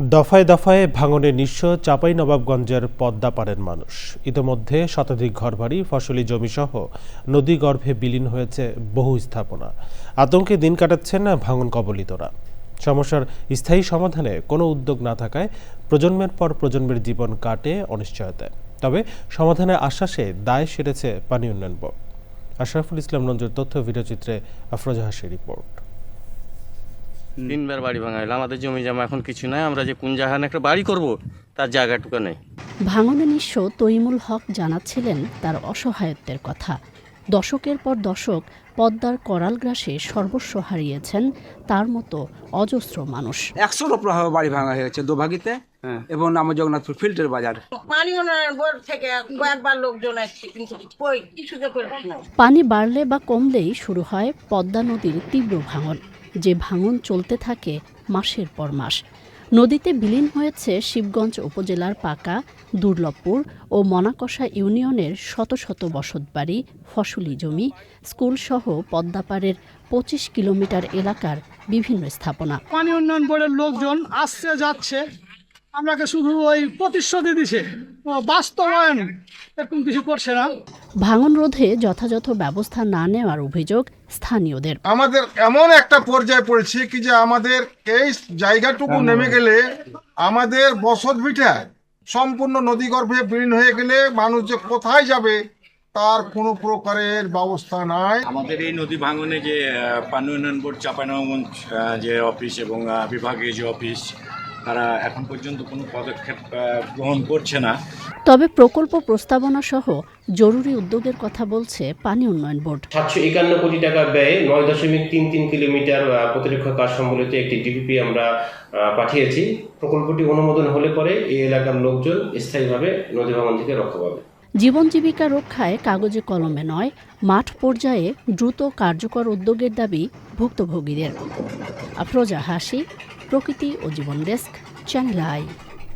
দফায় দফায় ভাঙনে নিঃস্ব চাপাই নবাবগঞ্জের পদ্মা পাড়ের মানুষ। ইতোমধ্যে শতাধিক ঘরবাড়ি, ফসলি জমিসহ নদী গর্ভে বিলীন হয়েছে বহু স্থাপনা। আতঙ্কে দিন কাটাচ্ছেন ভাঙন কবলিতরা। সমস্যার স্থায়ী সমাধানে কোনো উদ্যোগ না থাকায় প্রজন্মের পর প্রজন্মের জীবন কাটে অনিশ্চয়তায়। তবে সমাধানের আশ্বাসে দায় সেরেছে পানি উন্নয়ন বোর্ড। আশরাফুল ইসলাম নঞ্জুর তথ্য, ভিডিওচিত্রে আফরোজা হাসির রিপোর্ট। তিনবার বাড়ি ভাঙাইল। আমাদের জমি জমা এখন কিছু নাই। আমরা যে কোন জায়গায় একটা বাড়ি করব তার জায়গাটুকু নেই। ভাঙনে নিঃস্ব তৈমুল হক জানাচ্ছিলেন তার অসহায়ত্বের কথা। দশকের পর দশক পদ্মার করাল গ্রাসে সর্বস্ব হারিয়েছেন তার মতো অজস্র মানুষ। একশোর ওপর বাড়ি ভাঙা হয়েছে দোভাগিতে এবং আমার জগন্নাথপুর ফিল্টের বাজার। পানি থেকে কয়েকবার লোকজন আসছে কিন্তু কই কিছুতে করছে না পানি বাড়লে বা কমলেই শুরু হয় পদ্মা নদীর তীব্র ভাঙন। যে ভাঙন চলতে থাকে মাসের পর মাস। নদীতে বিলীন হয়েছে শিবগঞ্জ উপজেলার পাকা দুর্লভপুর ও মনাকষা ইউনিয়নের শত শত বসতবাড়ি ফসলি জমি স্কুলসহ পদ্মাপাড়ের পঁচিশ কিলোমিটার এলাকার বিভিন্ন স্থাপনা। পানি উন্নয়ন বোর্ডের লোকজন আসছে যাচ্ছে। আমরাকে শুধু ওই প্রতিশ্রুতি দিছে। বাস্তবায়ন এরকম কিছু করছে না। ভাঙন রোধে যথাযথ ব্যবস্থা না নেওয়ার অভিযোগ স্থানীয়দের। আমাদের এমন একটা পর্যায়ে পড়েছি কি যে আমাদের এই জায়গাটুকু নেমে গেলে আমাদের বসত ভিটা সম্পূর্ণ নদীগর্ভে বিলীন হয়ে গেলে মানুষ যে কোথায় যাবে তার কোনো প্রকারের ব্যবস্থা নাই। আমাদের এই নদী ভাঙনে যে পানি উন্নয়ন বোর্ড চাপানগঞ্জ যে অফিস এবং বিভাগীয় যে অফিস তারা এখন পর্যন্ত কোনো পদক্ষেপ গ্রহণ করছে না। তবে প্রকল্প প্রস্তাবনা সহ জরুরি উদ্যোগের কথা বলছে পানি উন্নয়ন বোর্ড। সাতশো একান্ন কোটি টাকা ব্যয়ে নয় দশমিক তিন তিন কিলোমিটার প্রতিরক্ষা কাজ সম্বলিত একটি ডিপিপি আমরা পাঠিয়েছি। প্রকল্পটি অনুমোদন হলে পরে এই এলাকার লোকজন স্থায়ীভাবে নদী ভাঙন থেকে রক্ষা পাবে। জীবন জীবিকা রক্ষায় কাগজে কলমে নয় মাঠ পর্যায়ে দ্রুত কার্যকর উদ্যোগের দাবি ভুক্তভোগীদের। Afroza Hasi Prokriti o Jibon desk channel I.